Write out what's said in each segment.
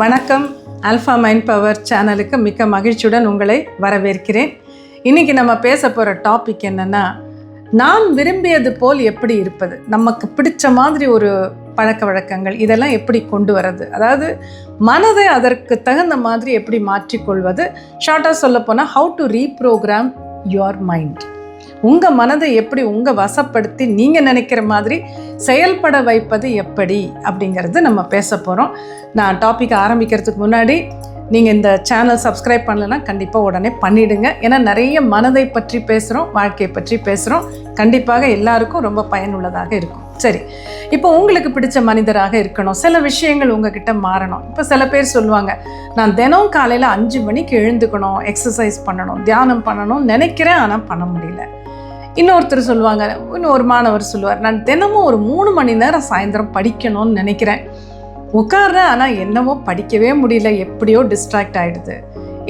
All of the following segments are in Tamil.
வணக்கம். ஆல்ஃபா மைண்ட் பவர் சேனலுக்கு மிக்க மகிழ்ச்சியுடன் உங்களை வரவேற்கிறேன். இன்றைக்கி நம்ம பேச போகிற டாபிக் என்னென்னா நாம் விரும்பியது போல் எப்படி இருப்பது? நமக்கு பிடிச்ச மாதிரி ஒரு பழக்க வழக்கங்கள் இதெல்லாம் எப்படி கொண்டு வர்றது? அதாவது மனதை அதற்கு தகுந்த மாதிரி எப்படி மாற்றிக்கொள்வது? ஷார்ட்டாக சொல்ல போனால் how to reprogram your mind உங்கள் மனதை எப்படி உங்கள் வசப்படுத்தி நீங்கள் நினைக்கிற மாதிரி செயல்பட வைப்பது எப்படி அப்படிங்கிறது நம்ம பேச போகிறோம் நான் டாபிக் ஆரம்பிக்கிறதுக்கு முன்னாடி நீங்கள் இந்த சேனல் சப்ஸ்கிரைப் பண்ணலைன்னா கண்டிப்பாக உடனே பண்ணிவிடுங்க ஏன்னா நிறைய மனதை பற்றி பேசுகிறோம் வாழ்க்கையை பற்றி பேசுகிறோம் கண்டிப்பாக எல்லாருக்கும் ரொம்ப பயனுள்ளதாக இருக்கும். சரி இப்போ உங்களுக்கு பிடிச்ச மனிதராக இருக்கணும். சில விஷயங்கள் உங்ககிட்ட மாறணும். இப்போ சில பேர் சொல்லுவாங்க நான் தினம் காலையில் அஞ்சு மணிக்கு எழுந்துக்கணும் எக்ஸசைஸ் பண்ணணும் தியானம் பண்ணணும் நினைக்கிறேன் ஆனால் பண்ண முடியல. இன்னொருத்தர் சொல்லுவாங்க இன்னொரு மாணவர் சொல்லுவார் நான் தினமும் ஒரு மூணு மணி நேரம் சாயந்தரம் படிக்கணும்னு நினைக்கிறேன். உட்கார்றேன் ஆனால் என்னவோ படிக்கவே முடியல எப்படியோ டிஸ்ட்ராக்ட் ஆகிடுது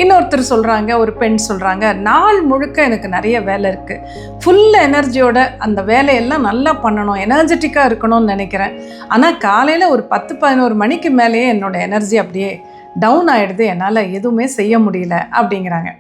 இன்னொருத்தர் சொல்கிறாங்க ஒரு பெண் சொல்கிறாங்க நாள் முழுக்க எனக்கு நிறைய வேலை இருக்குது ஃபுல் எனர்ஜியோட அந்த வேலையெல்லாம் நல்லா பண்ணணும் எனர்ஜெட்டிக்காக இருக்கணும்னு நினைக்கிறேன். ஆனால் காலையில் ஒரு பத்து பதினோரு மணிக்கு மேலேயே என்னோட எனர்ஜி அப்படியே டவுன் ஆகிடுது என்னால் எதுவுமே செய்ய முடியல அப்படிங்கிறாங்க.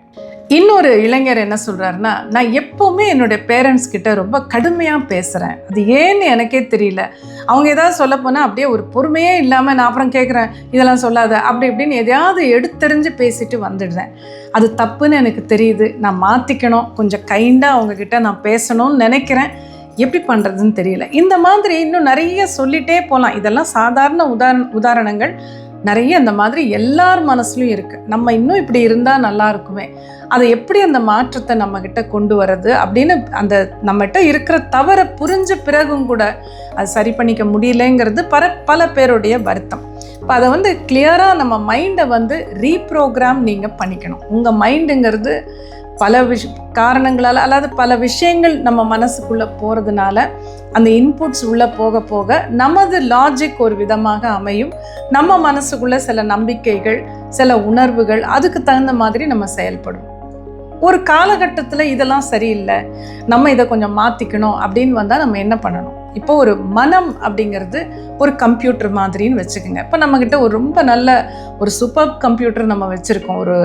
இன்னொரு இளைஞர் என்ன சொல்கிறாருன்னா நான் எப்போவுமே என்னுடைய பேரண்ட்ஸ் கிட்ட ரொம்ப கடுமையாக பேசுகிறேன் அது ஏன்னு எனக்கே தெரியல. அவங்க ஏதாவது சொல்ல போனால் அப்படியே ஒரு பொறுமையே இல்லாமல் நான் அப்புறம் கேட்குறேன் இதெல்லாம் சொல்லாத. அப்படி இப்படின்னு எதையாவது எடுத்தெறிஞ்சு பேசிட்டு வந்துடுறேன். அது தப்புன்னு எனக்கு தெரியுது. நான் மாற்றிக்கணும் கொஞ்சம் கைண்டாக அவங்கக்கிட்ட நான் பேசணும்னு நினைக்கிறேன். எப்படி பண்ணுறதுன்னு தெரியல. இந்த மாதிரி இன்னும் நிறைய சொல்லிட்டே போகலாம் இதெல்லாம் சாதாரண உதாரண உதாரணங்கள். நிறைய அந்த மாதிரி எல்லார் மனசுலையும் இருக்குது நம்ம இன்னும் இப்படி இருந்தால் நல்லா இருக்குமே. அதை எப்படி அந்த மாற்றத்தை நம்மக்கிட்ட கொண்டு வர்றது அப்படின்னு அந்த நம்மகிட்ட இருக்கிற தவறை புரிஞ்ச பிறகும் கூட அது சரி பண்ணிக்க முடியலங்கிறது பல பல பேருடைய வருத்தம். இப்போ அதை வந்து கிளியராக நம்ம மைண்டை வந்து ரீப்ரோக்ராம் நீங்கள் பண்ணிக்கணும். உங்கள் மைண்டுங்கிறது பல விஷ் காரணங்களால் அல்லாது பல விஷயங்கள் நம்ம மனசுக்குள்ளே போகிறதுனால அந்த இன்புட்ஸ் உள்ளே போக போக நமது லாஜிக் ஒரு விதமாக அமையும். நம்ம மனசுக்குள்ளே சில நம்பிக்கைகள் சில உணர்வுகள் அதுக்கு தகுந்த மாதிரி நம்ம செயல்படும் ஒரு காலகட்டத்தில் இதெல்லாம் சரியில்லை. நம்ம இதை கொஞ்சம் மாற்றிக்கணும் அப்படின்னு வந்தால் நம்ம என்ன பண்ணணும்? இப்போ ஒரு மனம் அப்படிங்கிறது ஒரு கம்ப்யூட்டர் மாதிரின்னு வச்சுக்கோங்க. இப்போ நம்மக்கிட்ட ஒரு ரொம்ப நல்ல ஒரு சூப்பர் கம்ப்யூட்டர் நம்ம வச்சுருக்கோம். ஒரு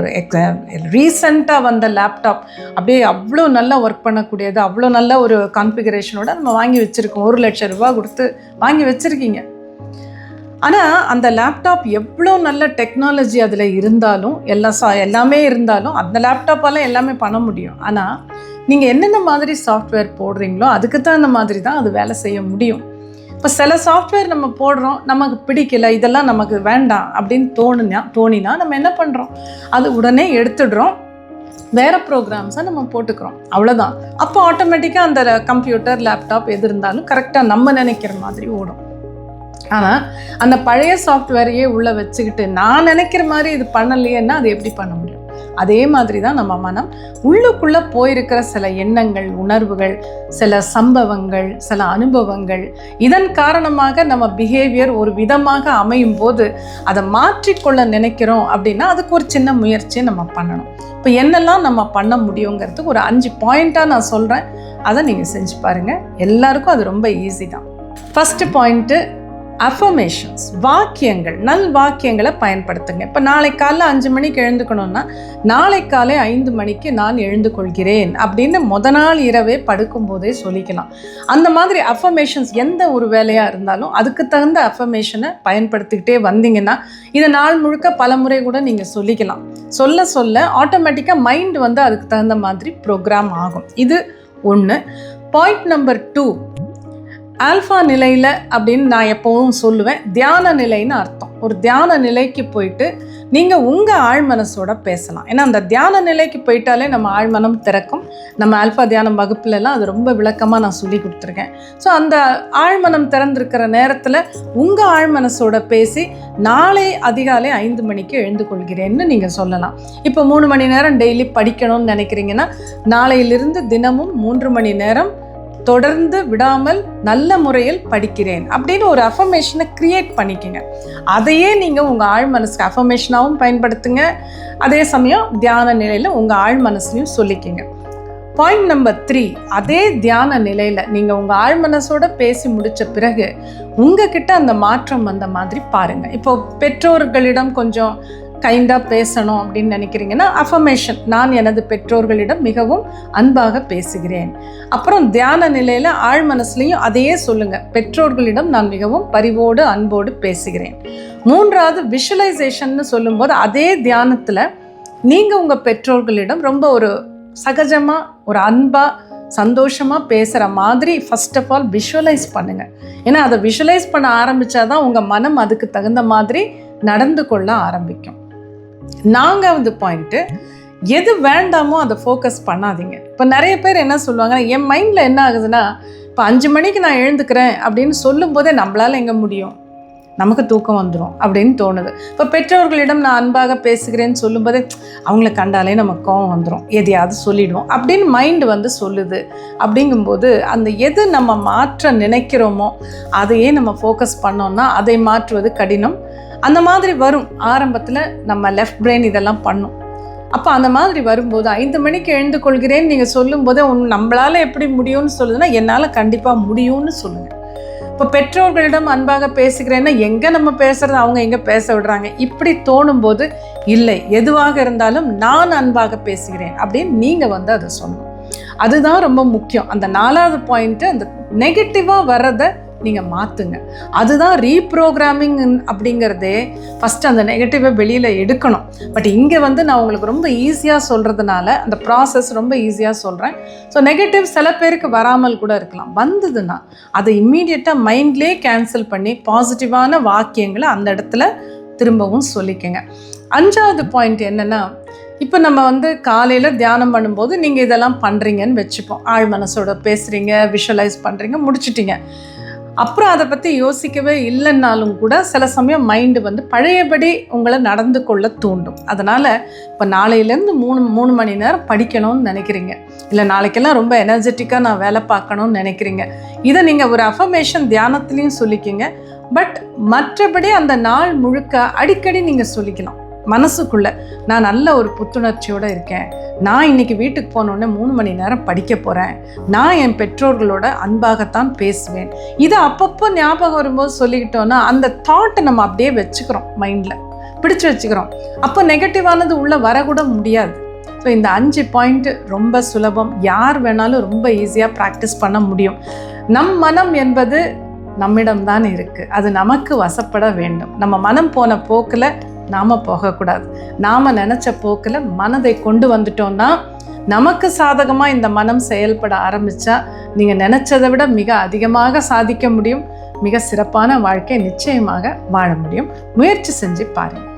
ரீசண்டாக வந்த லேப்டாப் அப்படியே அவ்வளோ நல்லா ஒர்க் பண்ணக்கூடியது அவ்வளோ நல்ல ஒரு கான்ஃபிகரேஷனோட நம்ம வாங்கி வச்சுருக்கோம். ஒரு லட்சம் ரூபா கொடுத்து வாங்கி வச்சுருக்கீங்க. ஆனால் அந்த லேப்டாப் எவ்வளோ நல்ல டெக்னாலஜி அதில் இருந்தாலும் எல்லா சா எல்லாமே இருந்தாலும் அந்த லேப்டாப்பால் எல்லாமே பண்ண முடியும். ஆனால் நீங்கள் என்னென்ன மாதிரி சாஃப்ட்வேர் போடுறீங்களோ அதுக்கு தகுந்த மாதிரி தான் அது வேலை செய்ய முடியும். இப்போ சில சாஃப்ட்வேர் நம்ம போடுறோம் நமக்கு பிடிக்கல இதெல்லாம் நமக்கு வேண்டாம் அப்படின்னு தோணுனா தோணினா நம்ம என்ன பண்ணுறோம் அது உடனே எடுத்துடுறோம். வேறு ப்ரோக்ராம்ஸை நம்ம போட்டுக்கிறோம். அவ்வளோதான் அப்போ ஆட்டோமேட்டிக்காக அந்த கம்ப்யூட்டர் லேப்டாப் எது இருந்தாலும் கரெக்டாக நம்ம நினைக்கிற மாதிரி ஓடும். ஆனால் அந்த பழைய சாஃப்ட்வேரையே உள்ளே வச்சுக்கிட்டு நான் நினைக்கிற மாதிரி இது பண்ணலையேன்னா அது எப்படி பண்ண முடியும்? அதே மாதிரி தான் நம்ம மனம் உள்ளுக்குள்ளே போயிருக்கிற சில எண்ணங்கள் உணர்வுகள் சில சம்பவங்கள் சில அனுபவங்கள். இதன் காரணமாக நம்ம பிஹேவியர் ஒரு விதமாக அமையும் போது அதை மாற்றிக்கொள்ள நினைக்கிறோம் அப்படின்னா அதுக்கு ஒரு சின்ன முயற்சியை நம்ம பண்ணணும். இப்போ என்னெல்லாம் நம்ம பண்ண முடியுங்கிறதுக்கு ஒரு அஞ்சு பாயிண்ட்டாக நான் சொல்கிறேன் அதை நீங்கள் செஞ்சு பாருங்கள் எல்லாருக்கும் அது ரொம்ப ஈஸி தான். ஃபஸ்ட்டு பாயிண்ட்டு அஃபர்மேஷன்ஸ் வாக்கியங்கள் நல் வாக்கியங்களை பயன்படுத்துங்க. இப்போ நாளை காலைல அஞ்சு மணிக்கு எழுந்துக்கணும்னா நாளை காலை ஐந்து மணிக்கு நான் எழுந்து கொள்கிறேன் அப்படின்னு முத நாள் இரவே படுக்கும்போதே சொல்லிக்கலாம். அந்த மாதிரி அஃபர்மேஷன்ஸ் எந்த ஒரு வேலையாக இருந்தாலும் அதுக்கு தகுந்த அஃபர்மேஷனை பயன்படுத்திக்கிட்டே வந்தீங்கன்னா இதை நாள் முழுக்க பல முறை கூட நீங்கள் சொல்லிக்கலாம். சொல்ல சொல்ல ஆட்டோமேட்டிக்காக மைண்ட் வந்து அதுக்கு தகுந்த மாதிரி ப்ரோக்ராம் ஆகும். இது ஒன்று பாயிண்ட் நம்பர் டூ ஆல்ஃபா நிலையில் அப்படின்னு நான் எப்போவும் சொல்லுவேன். தியான நிலைன்னு அர்த்தம். ஒரு தியான நிலைக்கு போயிட்டு நீங்கள் உங்கள் ஆழ்மனசோட பேசலாம். ஏன்னா அந்த தியான நிலைக்கு போயிட்டாலே நம்ம ஆழ்மனம் திறக்கும். நம்ம ஆல்ஃபா தியானம் வகுப்புலலாம் அது ரொம்ப விளக்கமாக நான் சொல்லி கொடுத்துருக்கேன். ஸோ அந்த ஆழ்மனம் திறந்திருக்கிற நேரத்தில் உங்கள் ஆழ்மனசோட பேசி நாளை அதிகாலை ஐந்து மணிக்கு எழுந்து கொள்கிறேன்னு நீங்கள் சொல்லலாம். இப்போ மூணு மணி நேரம் டெய்லி படிக்கணும்னு நினைக்கிறீங்கன்னா நாளையிலிருந்து தினமும் மூன்று மணி நேரம் தொடர்ந்து விடாமல் நல்ல முறையில் படிக்கிறேன் அப்படின்னு ஒரு அஃபர்மேஷனை க்ரியேட் பண்ணிக்கோங்க. அதையே நீங்கள் உங்கள் ஆழ் மனசுக்கு அஃபர்மேஷனாகவும் பயன்படுத்துங்க. அதே சமயம் தியான நிலையில் உங்கள் ஆழ் மனசுலையும் சொல்லிக்கோங்க. பாயிண்ட் நம்பர் த்ரீ அதே தியான நிலையில் நீங்கள் உங்கள் ஆழ் மனசோட பேசி முடித்த பிறகு உங்ககிட்ட அந்த மாற்றம் வந்த மாதிரி பாருங்கள் இப்போ பெற்றோர்களிடம் கொஞ்சம் கைண்டாக பேசணும் அப்படின்னு நினைக்கிறீங்கன்னா அஃபர்மேஷன் நான் எனது பெற்றோர்களிடம் மிகவும் அன்பாக பேசுகிறேன். அப்புறம் தியான நிலையில் ஆழ் மனசுலையும் அதையே சொல்லுங்கள் பெற்றோர்களிடம் நான் மிகவும் பரிவோடு அன்போடு பேசுகிறேன். மூன்றாவது விஷுவலைசேஷன்னு சொல்லும்போது அதே தியானத்தில் நீங்கள் உங்கள் பெற்றோர்களிடம் ரொம்ப ஒரு சகஜமாக ஒரு அன்பாக சந்தோஷமாக பேசுகிற மாதிரி ஃபஸ்ட் ஆஃப் ஆல் விஷுவலைஸ் பண்ணுங்கள் ஏன்னா அதை விஷுவலைஸ் பண்ண ஆரம்பித்தா தான் உங்கள் மனம் அதுக்கு தகுந்த மாதிரி நடந்து கொள்ள ஆரம்பிக்கும். நான்காவது பாயிண்ட்டு எது வேண்டாமோ அதை ஃபோக்கஸ் பண்ணாதீங்க. இப்போ நிறைய பேர் என்ன சொல்லுவாங்க என் மைண்டில் என்ன ஆகுதுன்னா இப்போ அஞ்சு மணிக்கு நான் எழுந்துக்கிறேன் அப்படின்னு சொல்லும்போதே நம்மளால் எங்கே முடியும்? நமக்கு தூக்கம் வந்துடும் அப்படின்னு தோணுது. இப்போ பெற்றோர்களிடம் நான் அன்பாக பேசுகிறேன்னு சொல்லும்போதே அவங்கள கண்டாலே நமக்கு கோவம் வந்துடும் எதையாவது சொல்லிடுவோம். அப்படின்னு மைண்டு வந்து சொல்லுது. அப்படிங்கும்போது அந்த எது நம்ம மாற்ற நினைக்கிறோமோ அதையே நம்ம ஃபோக்கஸ் பண்ணோம்னா அதை மாற்றுவது கடினம் அந்த மாதிரி வரும் ஆரம்பத்தில் நம்ம லெஃப்ட் பிரெயின் இதெல்லாம் பண்ணும். அப்போ அந்த மாதிரி வரும்போது ஐந்து மணிக்கு எழுந்து கொள்கிறேன்னு நீங்கள் சொல்லும்போதே உன் நம்மளால் எப்படி முடியும்னு சொல்லுதுன்னா என்னால் கண்டிப்பாக முடியும்னு சொல்லுங்கள் இப்போ பெற்றோர்களிடம் அன்பாக பேசுகிறேன்னா எங்கே நம்ம பேசுகிறது அவங்க எங்கே பேச விடுறாங்க? இப்படி தோணும்போது இல்லை எதுவாக இருந்தாலும் நான் அன்பாக பேசுகிறேன் அப்படின்னு நீங்கள் வந்து அதை சொல்லணும். அதுதான் ரொம்ப முக்கியம். அந்த நாலாவது பாயிண்ட்டு அந்த நெகட்டிவாக வர்றதை நீங்கள் மாற்றுங்க அதுதான் ரீப்ரோக்ராமிங் அப்படிங்கிறதே ஃபஸ்ட்டு அந்த நெகட்டிவை வெளியில் எடுக்கணும். பட் இங்கே வந்து நான் உங்களுக்கு ரொம்ப ஈஸியாக சொல்கிறதுனால அந்த ப்ராசஸ் ரொம்ப ஈஸியாக சொல்கிறேன் ஸோ நெகட்டிவ் சில பேருக்கு வராமல் கூட இருக்கலாம். வந்ததுன்னா அதை இம்மீடியட்டாக மைண்ட்லேயே கேன்சல் பண்ணி பாசிட்டிவான வாக்கியங்களை அந்த இடத்துல திரும்பவும் சொல்லிக்கங்க. அஞ்சாவது பாயிண்ட் என்னென்னா இப்போ நம்ம வந்து காலையில் தியானம் பண்ணும்போது நீங்கள் இதெல்லாம் பண்ணுறீங்கன்னு வச்சுப்போம். ஆழ் மனசோட பேசுகிறீங்க விஷுவலைஸ் பண்ணுறீங்க முடிச்சிட்டிங்க. அப்புறம் அதை பற்றி யோசிக்கவே இல்லைன்னாலும் கூட சில சமயம் மைண்டு வந்து பழையபடி உங்களை நடந்து கொள்ள தூண்டும். அதனால் இப்போ நாளையிலேருந்து மூணு மூணு மணி நேரம் படிக்கணும்னு நினைக்கிறீங்க. இல்லை நாளைக்கெல்லாம் ரொம்ப எனர்ஜெட்டிக்காக நான் வேலை பார்க்கணும்னு நினைக்கிறீங்க. இதை நீங்கள் ஒரு அஃபர்மேஷன் தியானத்துலேயும் சொல்லிக்கிங்க. பட் மற்றபடி அந்த நாள் முழுக்க அடிக்கடி நீங்கள் சொல்லிக்கலாம். மனசுக்குள்ள நான் நல்ல ஒரு புத்துணர்ச்சியோடு இருக்கேன். நான் இன்னைக்கு வீட்டுக்கு போனோடனே மூணு மணி நேரம் படிக்க போகிறேன் நான் என் பெற்றோர்களோட அன்பாகத்தான் பேசுவேன். இதை அப்பப்போ ஞாபகம் வரும்போது சொல்லிக்கிட்டோன்னா அந்த தாட்டை நம்ம அப்படியே வச்சுக்கிறோம் மைண்டில் பிடிச்சு வச்சுக்கிறோம். அப்போ நெகட்டிவானது உள்ளே வரக்கூட முடியாது. ஸோ இந்த அஞ்சு பாயிண்ட் ரொம்ப சுலபம். யார் வேணாலும் ரொம்ப ஈஸியாக ப்ராக்டிஸ் பண்ண முடியும். நம் மனம் என்பது நம்மிடம்தான் இருக்குது அது நமக்கு வசப்பட வேண்டும். நம்ம மனம் போன போக்கில் நாம் போகக்கூடாது. நாம் நினச்ச போக்கில் மனதை கொண்டு வந்துட்டோம்னா நமக்கு சாதகமாக இந்த மனம் செயல்பட ஆரம்பித்தா நீங்கள் நினச்சதை விட மிக அதிகமாக சாதிக்க முடியும். மிக சிறப்பான வாழ்க்கை நிச்சயமாக வாழ முடியும். முயற்சி செஞ்சு பாருங்கள்